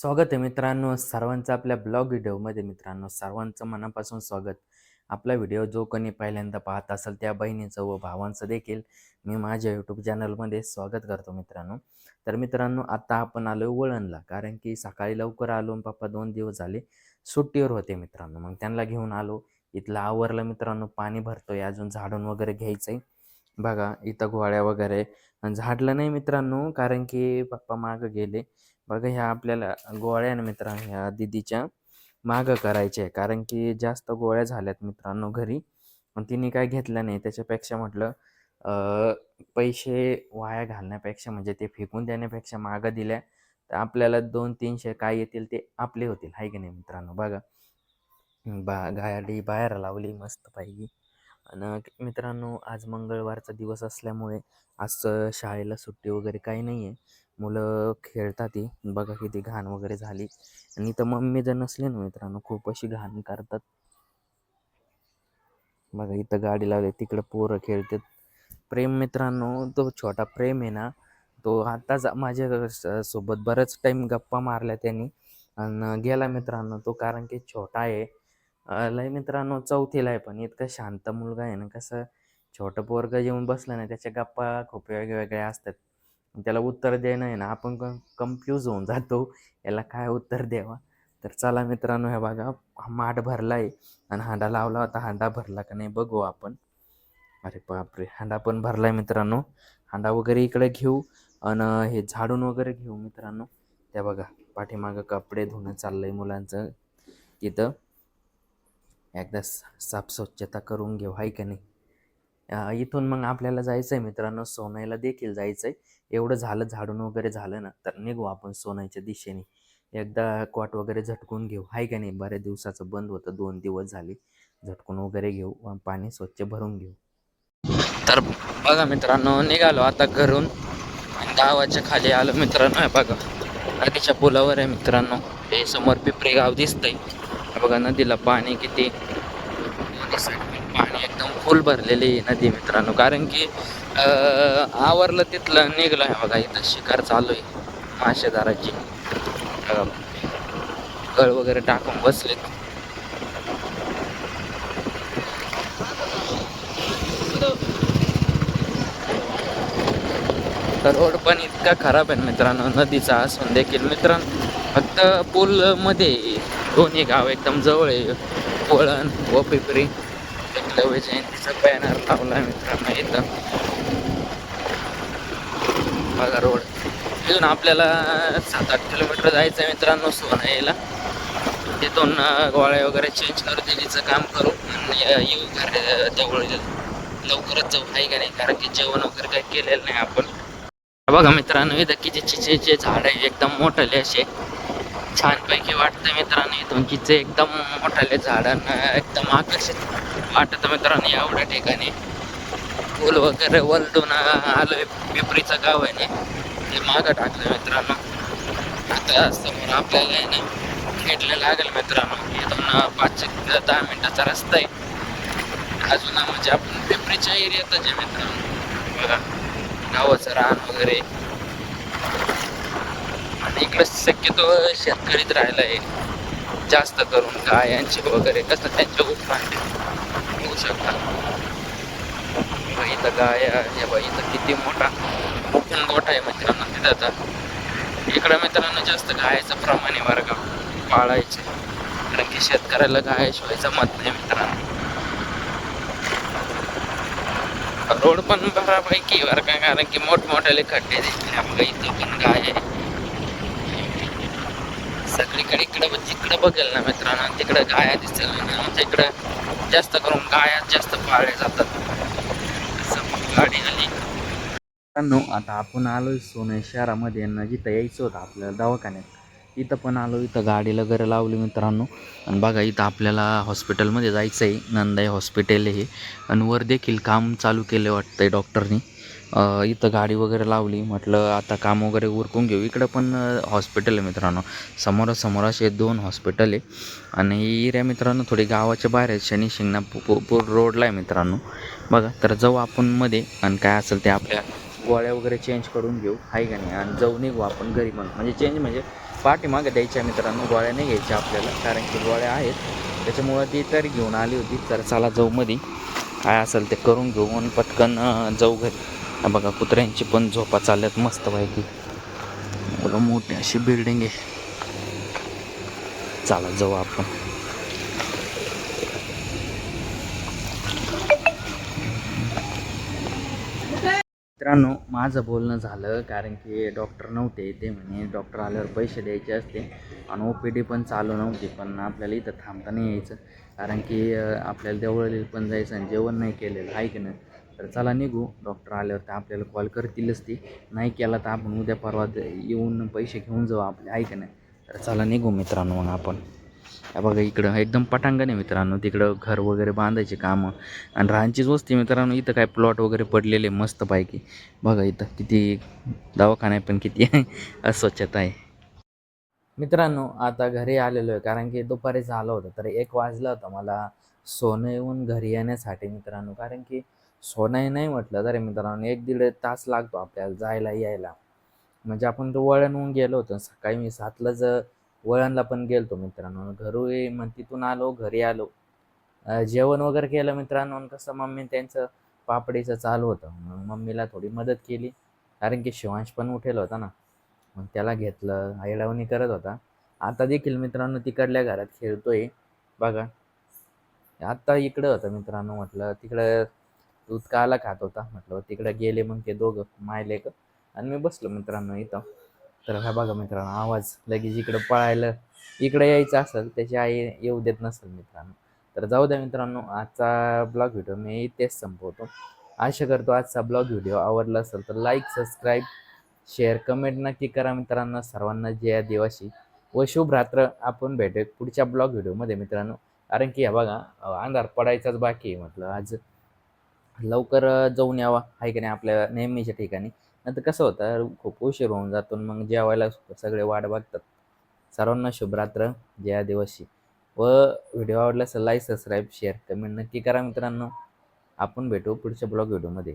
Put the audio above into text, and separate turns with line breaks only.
स्वागत आहे मित्रांनो सर्वांचं आपल्या ब्लॉग व्हिडिओमध्ये मित्रांनो सर्वांचं मनापासून स्वागत. आपला व्हिडिओ जो कोणी पहिल्यांदा पाहत असेल त्या बहिणीचं व भावांचं देखील मी माझ्या यूट्यूब चॅनलमध्ये स्वागत करतो मित्रांनो. तर मित्रांनो आता आपण आलो वळणला कारण की सकाळी लवकर आलो आणि पप्पा दोन दिवस झाले सुट्टीवर होते मित्रांनो. मग त्यांना घेऊन आलो. इथलं आवरलं मित्रांनो पाणी भरतोय अजून झाडून वगैरे घ्यायचंय. बघा इथं गोळ्या वगैरे. झाडलं नाही मित्रांनो कारण की पप्पा मागं गेले. बघा ह्या आपल्याला गोळ्या ना ह्या दिदीच्या मागं करायच्या आहे. कारण की जास्त गोळ्या झाल्यात मित्रांनो घरी. पण तिने काय घेतलं नाही. त्याच्यापेक्षा म्हटलं पैसे वाया घालण्यापेक्षा म्हणजे ते फेकून देण्यापेक्षा मागं दिल्या तर आपल्याला दोन तीनशे काय येतील ते आपले होतील. हाय की नाही मित्रांनो? बघा. बा गाडी बाहेर लावली मस्त पाहिजे आणि मित्रांनो आज मंगळवारचा दिवस असल्यामुळे आज शाळेला सुट्टी वगैरे काही नाही आहे मुलं खेळतात ती बघा किती घाण वगैरे झाली. आणि इथं मम्मी जर नसली ना मित्रांनो खूप अशी घाण करतात. बघा इथं गाडी लावली तिकडं पोरं खेळतात. प्रेम मित्रांनो तो छोटा प्रेम आहे ना तो आताच माझ्या सोबत बरंच टाईम गप्पा मारल्या त्यांनी. आणि गेला मित्रांनो तो कारण की छोटा आहे. लय मित्रांनो चौथीला आहे पण इतका शांत मुलगा आहे ना कसं छोटं पोरगं येऊन बसलं ना त्याच्या गप्पा खूप वेगवेगळ्या असतात. त्याला उत्तर देणं आहे ना आपण कन्फ्यूज होऊन जातो. याला काय उत्तर द्यावा? तर चला मित्रांनो हे बघा माठ भरला आहे आणि हांडा लावला होता. हांडा भरला का नाही बघू आपण. अरे बापरे हांडा पण भरला आहे मित्रांनो. हांडा वगैरे इकडे घेऊ आणि हे झाडून वगैरे घेऊ मित्रांनो. त्या बघा पाठीमागं कपडे धुणं चाललंय मुलांचं तिथं एकदा सा- साफ स्वच्छता करून घेऊ हाय का नाही? इथून मग आपल्याला जायचं आहे मित्रांनो सोनाईला देखील जायचं आहे एवढं झालं झाडून वगैरे झालं ना तर निघू आपण सोन्याच्या दिशेने. एकदा क्वाट वगैरे झटकून घेऊ. हाय का नाही? बऱ्याच दिवसाचं बंद होतं दोन दिवस झाले. झटकून वगैरे घेऊ पाणी स्वच्छ भरून घेऊ. तर बघा मित्रांनो निघालो आता घरून. गावाच्या खाली आलो मित्रांनो बघा. नदीच्या पुलावर आहे मित्रांनो. हे समोर पिपरी गाव दिसतंय. बघा नदीला पाणी किती. पाणी एकदम फुल भरलेली आहे नदी मित्रांनो. कारण की आवरलं तिथलं निघलं आहे बघा इथं शिकार चालू आहे. माशेदाराची गळ वगैरे टाकून बसलेत. तर रोड पण इतका खराब आहे मित्रांनो नदीचा असून देखील मित्रांनो फक्त पूलमध्ये दोन्ही गाव एकदम जवळ आहे. वळण व पिपरी एकलव्य जयंतीचा बॅनर लावला मित्रांनो इथं. बघा रोड इथून आपल्याला सात आठ किलोमीटर जायचं आहे मित्रांनो सोनाईला तिथून गोळ्या वगैरे चेंज करू दिलीचं काम करू आणि येऊ घर जवळ लवकरच जाऊ आहे का नाही? कारण की जेवण वगैरे काही केलेलं नाही आपण. बघा मित्रांनो इथं किती चिचेचे झाड आहे एकदम मोठले असे. छानपैकी वाटतं मित्रांनो इथून एकदम मोठाले झाडांना एकदम आकर्षित वाटतं मित्रांनो एवढ्या ठिकाणी. फुल वगैरे वलडून आलोय. पिपरीचं गाव आहे ना ते मागं टाकलं मित्रांनो. आता समोर आपल्याला आहे ना खेळलं लागेल मित्रांनो. इथून पाचशे दहा मिनिटाचा रस्ता आहे. अजून म्हणजे आपण पिपरीच्या एरियातच आहे मित्रांनो. बघा गावाचं रान वगैरे. इकडे शक्यतो शेतकरीच राहिला आहे जास्त करून गायांचे वगैरे कसं त्यांच्या उत्पन्न होऊ शकतात इथं गाय आहे बा इथं किती मोठा ओपन गोठा आहे मित्रांनो तिथं आता इकडं मित्रांनो जास्त गायचं प्रमाण आहे वर्ग पाळायचे कारण की शेतकऱ्याला गाय शिवायचं मत नाही मित्रांनो रोड पण बऱ्यापैकी बरं का कारण की मोठमोठ्याले खड्डे दिसले आपल्या इथं पण गाय आहे सगळीकडे इकडं जिकडं बघेल ना मित्रांनो तिकडं गाया दिसेल ना आमच्या इकडं जास्त करून गाया जास्त पाळल्या जातात. गाडी आली. मित्रांनो आता आपण आलोय सोने शहरामध्ये यांना जिथं यायचं होतं आपल्याला दवाखान्यात. इथं पण आलो इथं गाडीला वगैरे लावली मित्रांनो. आणि बघा इथं आपल्याला हॉस्पिटलमध्ये जायचं आहे नंदाई हॉस्पिटल आहे हे. आणि वर देखील काम चालू केले वाटतंय डॉक्टरनी. इथं गाडी वगैरे लावली म्हटलं आता काम वगैरे उरकून घेऊ. इकडं पण हॉस्पिटल आहे मित्रांनो. समोरासमोर असे दोन हॉस्पिटल आहे. आणि ही एरिया मित्रांनो थोडी गावाच्या बाहेर आहे. शनी शिंगणापूर रोडला आहे मित्रांनो. बघा तर जाऊ आपण मध्ये. आणि काय असेल ते आपल्या गोळ्या वगैरे चेंज करून घेऊ. आहे का नाही? आणि जाऊ निघू आपण घरी पण. म्हणजे चेंज म्हणजे पाठीमागे द्यायच्या मित्रांनो गोळ्या नाही घ्यायच्या आपल्याला कारण की गोळ्या आहेत. त्याच्यामुळं ती तरी घेऊन आली होती तर चला जाऊ मध्ये काय असेल ते करून घेऊ आणि पटकन जाऊ घरी. बघा कुत्र्यांची पण झोपा चालल्यात मस्त पैकी बघा मोठी अशी बिल्डिंग आहे. चला जाऊ आपण. मित्रांनो माझं बोलणं झालं कारण की डॉक्टर नव्हते ते म्हणे डॉक्टर आल्यावर पैसे द्यायचे असते आणि ओ पी डी पण चालू नव्हती पण आपल्याला इथं थांबता नाही यायचं. कारण की आपल्याला देवळली पण जायचं आणि जेवण नाही केलेलं आहे की नाही? तर चला निघू डॉक्टर आल्यावर तर आपल्याला कॉल करतीलच ती. नाही केला तर आपण उद्या परवा येऊन पैसे घेऊन जाऊ आपले आहे की नाही? तर चला निघू मित्रांनो मग आपण. बघा इकडं एकदम पटांगण आहे मित्रांनो. तिकडं घर वगैरे बांधायचे कामं. आणि राहायचीच वस्ती मित्रांनो. इथं काय प्लॉट वगैरे पडलेले मस्तपैकी. बघा इथं किती दवाखाना आहे पण किती आहे. अस्वच्छता आहे. मित्रांनो आता घरी आलेलो आहे. कारण की दुपारी झालं होतं तर एक वाजलं होतं मला सोनं येऊन घरी येण्यासाठी मित्रांनो. कारण की सोनंही नाही म्हटलं तरी मित्रांनो एक दीड तास लागतो आपल्याला जायला यायला. म्हणजे आपण तो वळण होऊन गेलो होतो. सकाळी मी सातलाच वळणला पण गेलतो मित्रांनो. घरी मग तिथून आलो घरी आलो. जेवण वगैरे केलं मित्रांनो कसं मम्मी त्यांचं पापडीचं चालू होतं. मग मम्मीला थोडी मदत केली. कारण की शिवांश पण उठेल होता ना. मग त्याला घेतलं आईडावणी करत होता. आता देखील मित्रांनो तिकडल्या घरात खेळतोय. बघा. आत्ता इकडं होतं मित्रांनो म्हटलं तिकडं दूध काला खात होता. म्हटलं तिकडं गेले मग ते दोघं मायलेक. आणि मी बसलो मित्रांनो इथं. तर हा बघा मित्रांनो आवाज लगेच इकडं पळायला इकडं यायचं असेल त्याची आई येऊ देत नसेल मित्रांनो. तर जाऊ द्या मित्रांनो आजचा ब्लॉग व्हिडिओ मी इथेच संपवतो. आशा करतो आजचा ब्लॉग व्हिडिओ आवडला असेल तर लाईक सबस्क्राईब शेअर कमेंट नक्की करा मित्रांनो. सर्वांना जय दिवाशी व शुभ रात्र आपण भेटू पुढच्या ब्लॉग व्हिडिओमध्ये मित्रांनो. कारण की ह्या बघा अंधार पडायचाच बाकी आहे म्हटलं आज. लवकर जाऊन यावा. आहे की नाही? आपल्या नेहमीच्या ठिकाणी. नंतर कसं होतं खूप उशीर होऊन जातो मग जेवायला सगळे वाट बघतात. सर्वांना शुभरात्र जया दिवशी व व्हिडिओ आवडला लाईक सबस्क्राईब शेअर कमेंट नक्की करा मित्रांनो. आपण भेटू पुढच्या ब्लॉग व्हिडिओमध्ये.